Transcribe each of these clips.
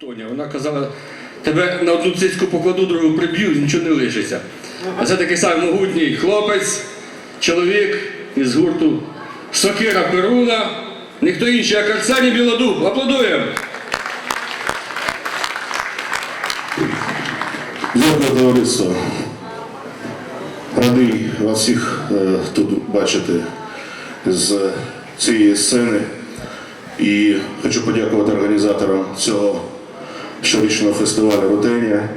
Тоня, вона казала, тебе на одну цицьку покладу, другу приб'ю, нічого не лишиться. А це такий самий могутній хлопець, чоловік із гурту Сокира Перуна, ніхто інший, як Арсеній Білодуб. Аплодуємо! Дякую, товариство. Радий вас всіх е, тут бачити з цієї сцени. І хочу подякувати організаторам цього щорічного фестивалю Рутенія.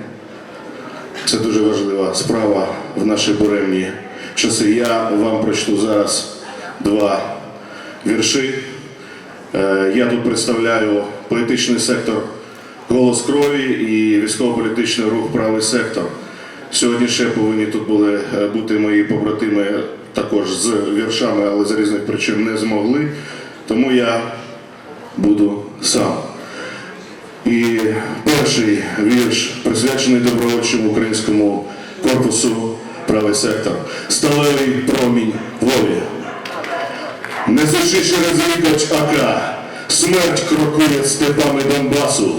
Це дуже важлива справа в наші буремні часи. Я вам прочту зараз два вірші. Е, Я тут представляю поетичний сектор Голос крові і військово-політичний рух Правий сектор. Сьогодні ще повинні тут були е, бути мої побратими також з віршами, але з різних причин не змогли. Тому я буду сам. І перший вірш присвячений добровольчому українському корпусу Правий сектор. Сталевий промінь волі. Несучи через рікоч АК, смерть крокує степами Донбасу,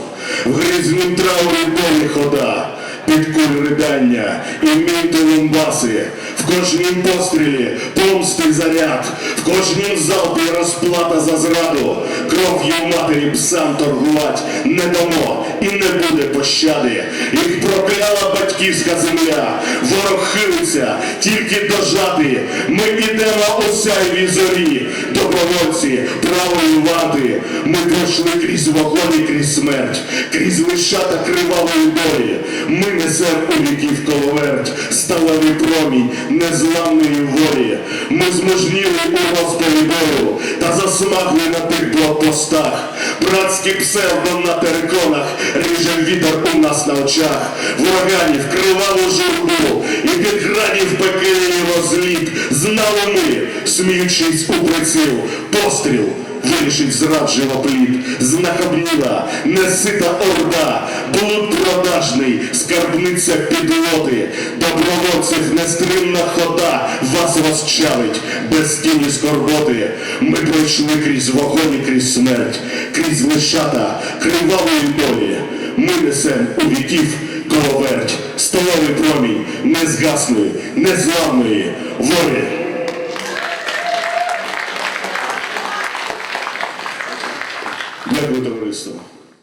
в грізнім траурі полі хода, під куль ридання і мінти лумбаси, в кожнім пострілі помсти заряд, в кожнім залпі розплата за зраду, кров'ю матері псам торгувать не дамо і не буде пощади. Їх прокляла батьківська земля, ворог хилиться, тільки дожати. Ми підемо у сяйві зорі, добровольці правої варти. Ми пройшли крізь вогонь і крізь смерть, крізь лишата кривавої долі. Ми несем у віків коловерть, сталевий промінь незламної волі. Ми зможніли у розпалі бою та засмагли на тих блокпостах. Братський псевдо на териконах ріже вітер у нас на очах. Враганів криваву журбу і під градів пекельний розліт. Знали ми, сміючись у приціл, постріл вирішить зраджива плід, знахабніла, несита орда, блуд продажний, скарбниця підлоти, добровольців нестримна хода вас розчавить без тіні скорботи. Ми пройшли крізь вогонь і крізь смерть, крізь лишата кривавої долі. Ми несем у віків коловерть, столовий промінь незгасної, незламної волі. Дякую, товариство.